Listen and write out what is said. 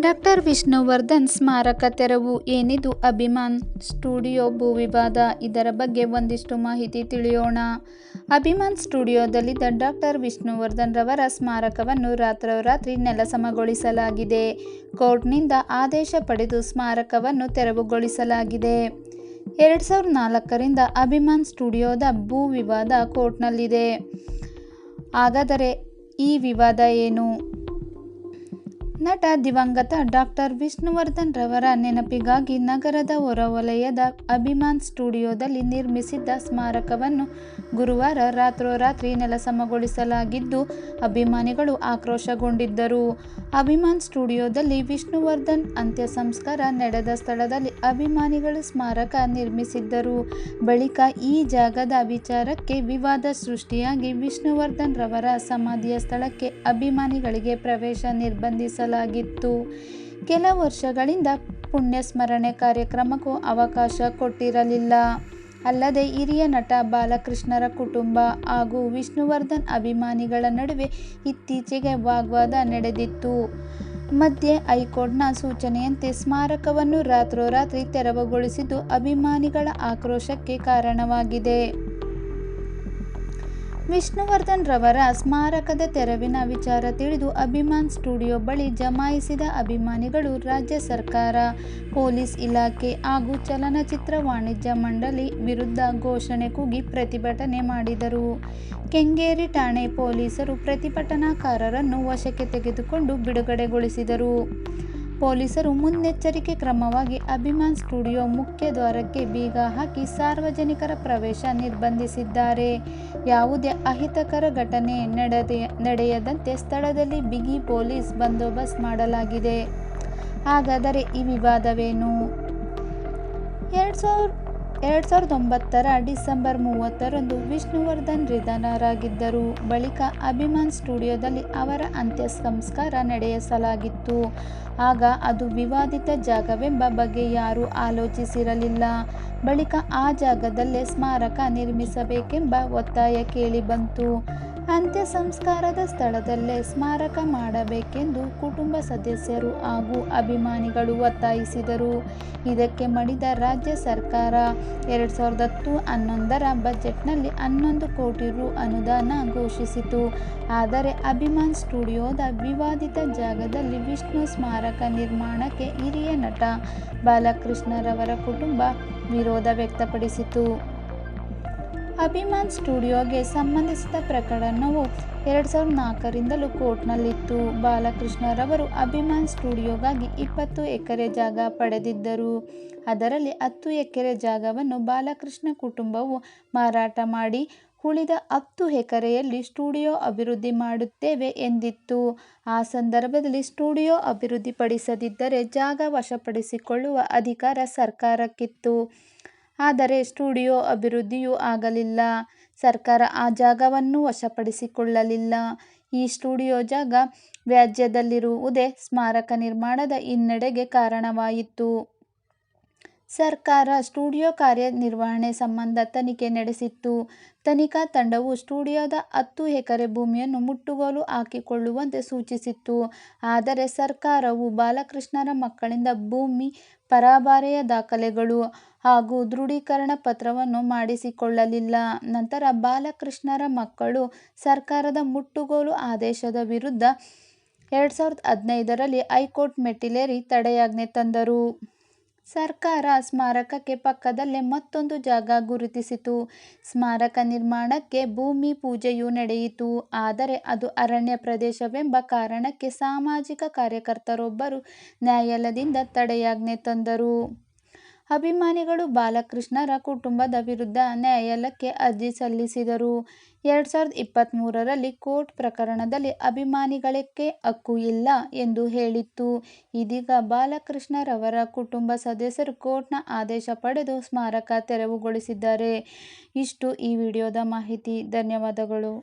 Doctor Vishnuvardhan ಸ್ಮಾರಕ ತೆರವು ಏನಿದು ಅಭಿಮಾನ್? ಸ್ಟುಡಿಯೋ ಭೂ ವಿವಾದ, ಇದರ ಬಗ್ಗೆ ಒಂದಿಷ್ಟು ಮಾಹಿತಿ ತಿಳಿಯೋಣ. ಅಭಿಮಾನ್ ಸ್ಟುಡಿಯೋದಲ್ಲಿದ್ದ ಡಾಕ್ಟರ್ ವಿಷ್ಣುವರ್ಧನ್ ರವರ ಸ್ಮಾರಕವನ್ನು ರಾತ್ರೋರಾತ್ರಿ ನೆಲಸಮಗೊಳಿಸಲಾಗಿದೆ. ಕೋರ್ಟ್ನಿಂದ ಆದೇಶ ಪಡೆದು ಸ್ಮಾರಕವನ್ನು ತೆರವುಗೊಳಿಸಲಾಗಿದೆ. ಎರಡು ಸಾವಿರದ ನಾಲ್ಕರಿಂದ ಅಭಿಮಾನ್ ಸ್ಟುಡಿಯೋದ ಭೂ ವಿವಾದ ಕೋರ್ಟ್ನಲ್ಲಿದೆ. ಹಾಗಾದರೆ ಈ ವಿವಾದ ಏನು? ನಟ ದಿವಂಗತ ಡಾಕ್ಟರ್ ವಿಷ್ಣುವರ್ಧನ್ ರವರ ನೆನಪಿಗಾಗಿ ನಗರದ ಹೊರವಲಯದ ಅಭಿಮಾನ್ ಸ್ಟುಡಿಯೋದಲ್ಲಿ ನಿರ್ಮಿಸಿದ್ದ ಸ್ಮಾರಕವನ್ನು ಗುರುವಾರ ರಾತ್ರೋರಾತ್ರಿ ನೆಲಸಮಗೊಳಿಸಲಾಗಿದ್ದು, ಅಭಿಮಾನಿಗಳು ಆಕ್ರೋಶಗೊಂಡಿದ್ದರು. ಅಭಿಮಾನ್ ಸ್ಟುಡಿಯೋದಲ್ಲಿ ವಿಷ್ಣುವರ್ಧನ್ ಅಂತ್ಯ ಸಂಸ್ಕಾರ ನಡೆದ ಸ್ಥಳದಲ್ಲಿ ಅಭಿಮಾನಿಗಳು ಸ್ಮಾರಕ ನಿರ್ಮಿಸಿದ್ದರು. ಬಳಿಕ ಈ ಜಾಗದ ವಿಚಾರಕ್ಕೆ ವಿವಾದ ಸೃಷ್ಟಿಯಾಗಿ ವಿಷ್ಣುವರ್ಧನ್ ರವರ ಸಮಾಧಿಯ ಸ್ಥಳಕ್ಕೆ ಅಭಿಮಾನಿಗಳಿಗೆ ಪ್ರವೇಶ ನಿರ್ಬಂಧಿಸಲಾಗಿತ್ತು ಕೆಲ ವರ್ಷಗಳಿಂದ ಪುಣ್ಯಸ್ಮರಣೆ ಕಾರ್ಯಕ್ರಮಕ್ಕೂ ಅವಕಾಶ ಕೊಟ್ಟಿರಲಿಲ್ಲ. ಅಲ್ಲದೆ ಹಿರಿಯ ನಟ ಬಾಲಕೃಷ್ಣರ ಕುಟುಂಬ ಹಾಗೂ ವಿಷ್ಣುವರ್ಧನ್ ಅಭಿಮಾನಿಗಳ ನಡುವೆ ಇತ್ತೀಚೆಗೆ ವಾಗ್ವಾದ ನಡೆದಿತ್ತು. ಮಧ್ಯೆ ಹೈಕೋರ್ಟ್ನ ಸೂಚನೆಯಂತೆ ಸ್ಮಾರಕವನ್ನು ರಾತ್ರೋರಾತ್ರಿ ತೆರವುಗೊಳಿಸಿದ್ದು ಅಭಿಮಾನಿಗಳ ಆಕ್ರೋಶಕ್ಕೆ ಕಾರಣವಾಗಿದೆ. ವಿಷ್ಣುವರ್ಧನ್ ರವರ ಸ್ಮಾರಕದ ತೆರವಿನ ವಿಚಾರ ತಿಳಿದು ಅಭಿಮಾನ್ ಸ್ಟುಡಿಯೋ ಬಳಿ ಜಮಾಯಿಸಿದ ಅಭಿಮಾನಿಗಳು ರಾಜ್ಯ ಸರ್ಕಾರ, ಪೊಲೀಸ್ ಇಲಾಖೆ ಹಾಗೂ ಚಲನಚಿತ್ರ ವಾಣಿಜ್ಯ ಮಂಡಳಿ ವಿರುದ್ಧ ಘೋಷಣೆ ಕೂಗಿ ಪ್ರತಿಭಟನೆ ಮಾಡಿದರು. ಕೆಂಗೇರಿ ಠಾಣೆ ಪೊಲೀಸರು ಪ್ರತಿಭಟನಾಕಾರರನ್ನು ವಶಕ್ಕೆ ತೆಗೆದುಕೊಂಡು ಬಿಡುಗಡೆಗೊಳಿಸಿದರು. ಪೊಲೀಸರು ಮುನ್ನೆಚ್ಚರಿಕೆ ಕ್ರಮವಾಗಿ ಅಭಿಮಾನ್ ಸ್ಟುಡಿಯೋ ಮುಖ್ಯ ದ್ವಾರಕ್ಕೆ ಬೀಗ ಹಾಕಿ ಸಾರ್ವಜನಿಕರ ಪ್ರವೇಶ ನಿರ್ಬಂಧಿಸಿದ್ದಾರೆ. ಯಾವುದೇ ಅಹಿತಕರ ಘಟನೆ ನಡೆದ, ನಡೆಯದಂತೆ ಸ್ಥಳದಲ್ಲಿ ಬಿಗಿ ಪೊಲೀಸ್ ಬಂದೋಬಸ್ತ್ ಮಾಡಲಾಗಿದೆ. ಹಾಗಾದರೆ ಈ ವಿವಾದವೇನು? ಎರಡು ಸಾವಿರ ಎರಡು ಸಾವಿರದ ಒಂಬತ್ತರ ಡಿಸೆಂಬರ್ ಮೂವತ್ತರಂದು ವಿಷ್ಣುವರ್ಧನ್ ನಿಧನರಾಗಿದ್ದರು. ಬಳಿಕ ಅಭಿಮಾನ್ ಸ್ಟುಡಿಯೋದಲ್ಲಿ ಅವರ ಅಂತ್ಯ ಸಂಸ್ಕಾರ ನಡೆಸಲಾಗಿತ್ತು. ಆಗ ಅದು ವಿವಾದಿತ ಜಾಗವೆಂಬ ಬಗ್ಗೆ ಯಾರೂ ಆಲೋಚಿಸಿರಲಿಲ್ಲ. ಬಳಿಕ ಆ ಜಾಗದಲ್ಲೇ ಸ್ಮಾರಕ ನಿರ್ಮಿಸಬೇಕೆಂಬ ಒತ್ತಾಯ ಕೇಳಿಬಂತು. ಅಂತ್ಯ ಸಂಸ್ಕಾರದ ಸ್ಥಳದಲ್ಲೇ ಸ್ಮಾರಕ ಮಾಡಬೇಕೆಂದು ಕುಟುಂಬ ಸದಸ್ಯರು ಹಾಗೂ ಅಭಿಮಾನಿಗಳು ಒತ್ತಾಯಿಸಿದರು. ಇದಕ್ಕೆ ಮಡಿದ ರಾಜ್ಯ ಸರ್ಕಾರ ಎರಡು ಸಾವಿರದ ಹತ್ತು ಹನ್ನೊಂದರ ಬಜೆಟ್ನಲ್ಲಿ ಹನ್ನೊಂದು ಕೋಟಿ ರು ಅನುದಾನ ಘೋಷಿಸಿತು. ಆದರೆ ಅಭಿಮಾನ್ ಸ್ಟುಡಿಯೋದ ವಿವಾದಿತ ಜಾಗದಲ್ಲಿ ವಿಷ್ಣು ಸ್ಮಾರಕ ನಿರ್ಮಾಣಕ್ಕೆ ಹಿರಿಯ ನಟ ಬಾಲಕೃಷ್ಣರವರ ಕುಟುಂಬ ವಿರೋಧ ವ್ಯಕ್ತಪಡಿಸಿತು. ಅಭಿಮಾನ್ ಸ್ಟುಡಿಯೋಗೆ ಸಂಬಂಧಿಸಿದ ಪ್ರಕರಣವು ಎರಡು ಸಾವಿರದ ನಾಲ್ಕರಿಂದಲೂ ಕೋರ್ಟ್ನಲ್ಲಿತ್ತು. ಬಾಲಕೃಷ್ಣರವರು ಅಭಿಮಾನ್ ಸ್ಟುಡಿಯೋಗಾಗಿ ಇಪ್ಪತ್ತು ಎಕರೆ ಜಾಗ ಪಡೆದಿದ್ದರು. ಅದರಲ್ಲಿ ಹತ್ತು ಎಕರೆ ಜಾಗವನ್ನು ಬಾಲಕೃಷ್ಣ ಕುಟುಂಬವು ಮಾರಾಟ ಮಾಡಿ, ಉಳಿದ ಹತ್ತು ಎಕರೆಯಲ್ಲಿ ಸ್ಟುಡಿಯೋ ಅಭಿವೃದ್ಧಿ ಮಾಡುತ್ತೇವೆ ಎಂದಿತ್ತು. ಆ ಸಂದರ್ಭದಲ್ಲಿ ಸ್ಟುಡಿಯೋ ಅಭಿವೃದ್ಧಿಪಡಿಸದಿದ್ದರೆ ಜಾಗ ವಶಪಡಿಸಿಕೊಳ್ಳುವ ಅಧಿಕಾರ ಸರ್ಕಾರಕ್ಕಿತ್ತು. ಆದರೆ ಸ್ಟುಡಿಯೋ ಅಭಿವೃದ್ಧಿಯೂ ಆಗಲಿಲ್ಲ. ಸರ್ಕಾರ ಆ ಜಾಗವನ್ನು ವಶಪಡಿಸಿಕೊಳ್ಳಲಿಲ್ಲ. ಈ ಸ್ಟುಡಿಯೋ ಜಾಗ ವ್ಯಾಜ್ಯದಲ್ಲಿರುವುದೇ ಸ್ಮಾರಕ ನಿರ್ಮಾಣದ ಹಿನ್ನಡೆಗೆ ಕಾರಣವಾಯಿತು. ಸರ್ಕಾರ ಸ್ಟುಡಿಯೋ ಕಾರ್ಯನಿರ್ವಹಣೆ ಸಂಬಂಧ ತನಿಖೆ ನಡೆಸಿತ್ತು. ತನಿಖಾ ತಂಡವು ಸ್ಟುಡಿಯೋದ ಹತ್ತು ಎಕರೆ ಭೂಮಿಯನ್ನು ಮುಟ್ಟುಗೋಲು ಹಾಕಿಕೊಳ್ಳುವಂತೆ ಸೂಚಿಸಿತ್ತು. ಆದರೆ ಸರ್ಕಾರವು ಬಾಲಕೃಷ್ಣರ ಮಕ್ಕಳಿಂದ ಭೂಮಿ ಪರಭಾರೆಯ ದಾಖಲೆಗಳು ಹಾಗೂ ದೃಢೀಕರಣ ಪತ್ರವನ್ನು ಮಾಡಿಸಿಕೊಳ್ಳಲಿಲ್ಲ. ನಂತರ ಬಾಲಕೃಷ್ಣರ ಮಕ್ಕಳು ಸರ್ಕಾರದ ಮುಟ್ಟುಗೋಲು ಆದೇಶದ ವಿರುದ್ಧ ಎರಡು ಸಾವಿರದ ಹದಿನೈದರಲ್ಲಿ ಹೈಕೋರ್ಟ್ ಮೆಟ್ಟಿಲೇರಿ ತಡೆಯಾಜ್ಞೆ ತಂದರು. ಸರ್ಕಾರ ಸ್ಮಾರಕಕ್ಕೆ ಪಕ್ಕದಲ್ಲೇ ಮತ್ತೊಂದು ಜಾಗ ಗುರುತಿಸಿತು. ಸ್ಮಾರಕ ನಿರ್ಮಾಣಕ್ಕೆ ಭೂಮಿ ಪೂಜೆಯೂ ನಡೆಯಿತು. ಆದರೆ ಅದು ಅರಣ್ಯ ಪ್ರದೇಶವೆಂಬ ಕಾರಣಕ್ಕೆ ಸಾಮಾಜಿಕ ಕಾರ್ಯಕರ್ತರೊಬ್ಬರು ನ್ಯಾಯಾಲಯದಿಂದ ತಡೆಯಾಜ್ಞೆ ತಂದರು. ಅಭಿಮಾನಿಗಳು ಬಾಲಕೃಷ್ಣರ ಕುಟುಂಬದ ವಿರುದ್ಧ ನ್ಯಾಯಾಲಯಕ್ಕೆ ಅರ್ಜಿ ಸಲ್ಲಿಸಿದರು. ಎರಡು ಸಾವಿರದ ಇಪ್ಪತ್ತ್ಮೂರರಲ್ಲಿ ಕೋರ್ಟ್ ಪ್ರಕರಣದಲ್ಲಿ ಅಭಿಮಾನಿಗಳಿಗೆ ಹಕ್ಕು ಇಲ್ಲ ಎಂದು ಹೇಳಿತ್ತು. ಇದೀಗ ಬಾಲಕೃಷ್ಣರವರ ಕುಟುಂಬ ಸದಸ್ಯರು ಕೋರ್ಟ್ನ ಆದೇಶ ಪಡೆದು ಸ್ಮಾರಕ ತೆರವುಗೊಳಿಸಿದ್ದಾರೆ. ಇಷ್ಟು ಈ ವಿಡಿಯೋದ ಮಾಹಿತಿ. ಧನ್ಯವಾದಗಳು.